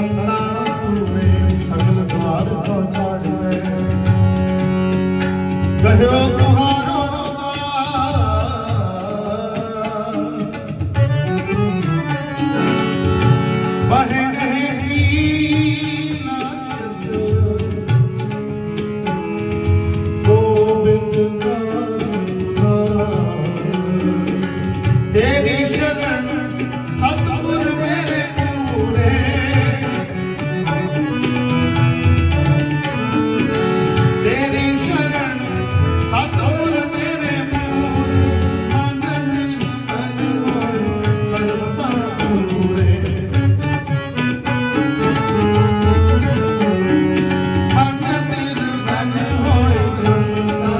ਰੱਖਣਾ ਤੂਨੇ ਸਗਲ ਦਵਾਰ ਤੋਂ ਛਾੜ ਗਏ ਕਹਿਓ Thank you.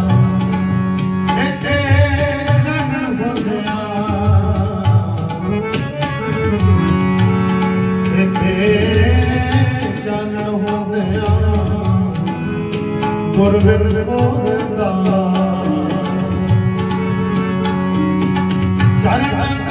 করবেন চারিদিকে